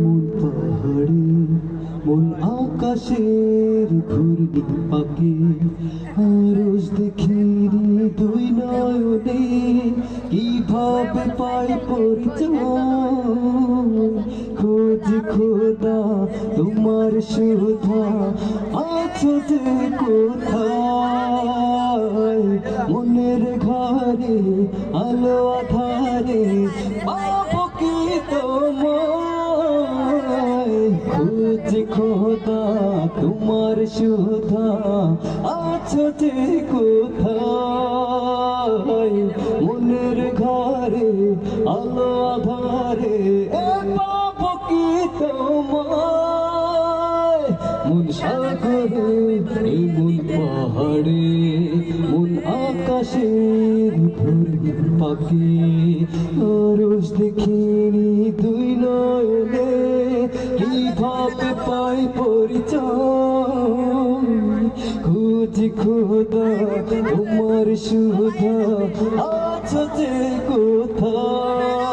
মন পাহাড়ে, মন আকাশের ঘূর্ণি পাকে। আরজ দেখিনি দুই নয়নে, কীভাবে পাই পরিচয়? খোঁজ খোদা, তোমার সুধা, আছো যে কোথায়? মনের ঘরে, আলো আধারে খোঁজ খোদা, তোমার সুধা, আছো যে কোথায়? মনের ঘরে, আলো আধারে, এ পাবো কি তোমায়? মন সাগরে মন পাহাড়ে, মন আকাশের ধরি পাখি আরস দেখিনি পাই পরিচয়। খুঁজ খোদা তোমার সুধা, আছো যে কোথায়?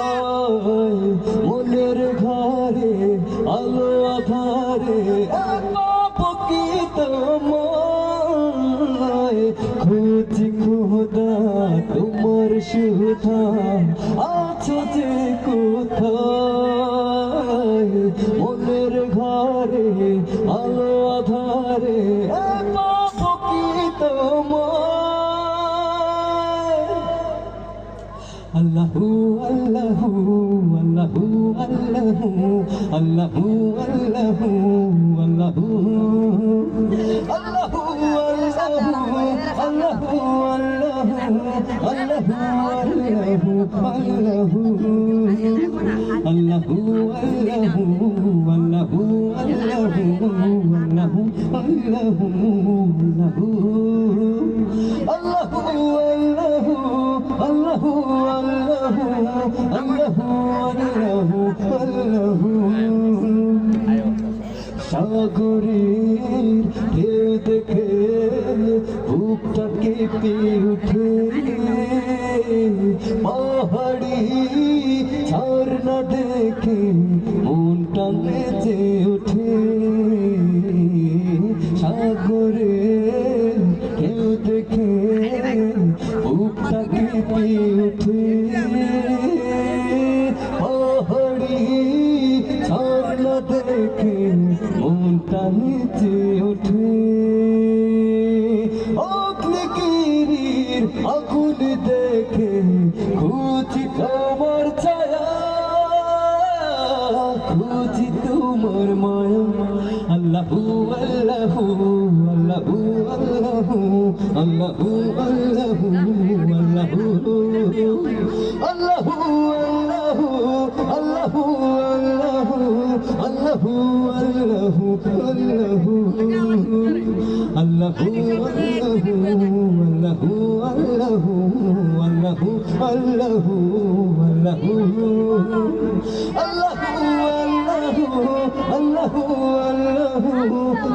মনের ঘরে আলো আধারে খুঁজ খোদা তোমার সুধা আধারে পাবো কি তোমায় আল্লাহু আল্লাহু আল্লাহু আল্লাহু আল্লাহু আল্লাহু আল্লাহু আল্লাহু আল্লাহু আল্লাহু আল্লাহু আল্লাহু আল্লাহু আল্লাহু আল্লাহু আল্লাহু আল্লাহু আল্লাহু আল্লাহু আল্লাহু আল্লাহু আল্লাহু আল্লাহু আল্লাহু সাগরের ঢেউ দেখে বুকটা কেঁপে উঠে পাহাড়ি ঝর্ণা দেখে মনটা নেচে উঠে পাহাড়ি ছাগলা দেখে মনটা নিচে উঠে অগ্নিগিরির আগুন দেখে খুঁজি তোমার ছায়া, খুঁজি তোমার মায়া। আল্লাহু আল্লাহু আল্লাহু আল্লাহু আল্লাহু আল্লাহু আল্লাহু আল্লাহু আল্লাহু আল্লাহু আল্লাহু আল্লাহু আল্লাহু আল্লাহু আল্লাহু আল্লাহু আল্লাহু আল্লাহু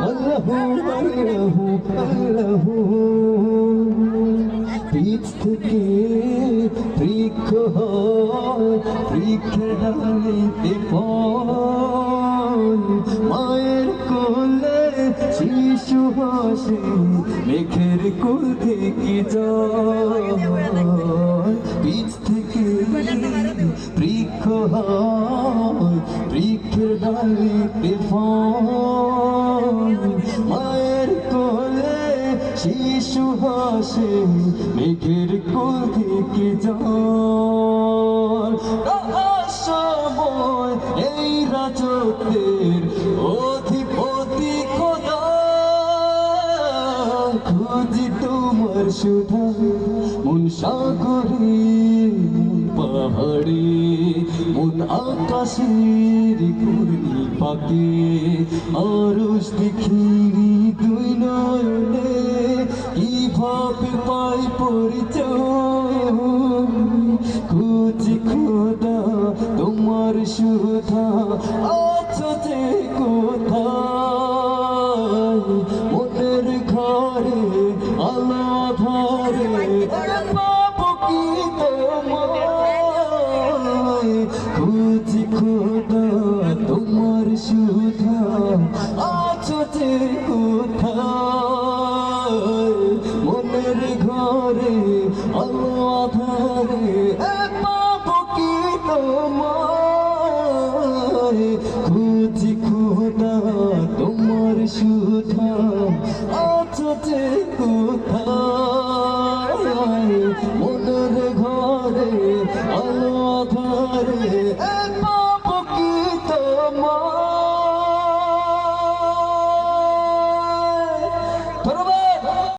আল্লাহু আল্লাহু আল্লাহু বীজ থেকে বৃক্ষ হয় বৃক্ষের ডালিতে ফল মায়ের কোলে শিশু হাসে মেঘের কোল থেকে বীজ থেকে বৃক্ষ বৃক্ষের ডালিতে মায়ের কোলে শিশু হাসে মেঘের কোল থেকে জল। এই রাজত্বের সুধা মন সাগরে, পাহাড়ে, মন আকাশের ঘূর্ণি পাকে। আরস দেখিনি দুই নয়নে কীভাবে পাই পরিচয়? খুঁজি খোদা, তোমার সুধা, আছো যে কোথায় পাবো কি তোমায়? খুঁজি খোদা তোমার সুধা আছোতে কোথায়? মনের ঘরে আলো আধারে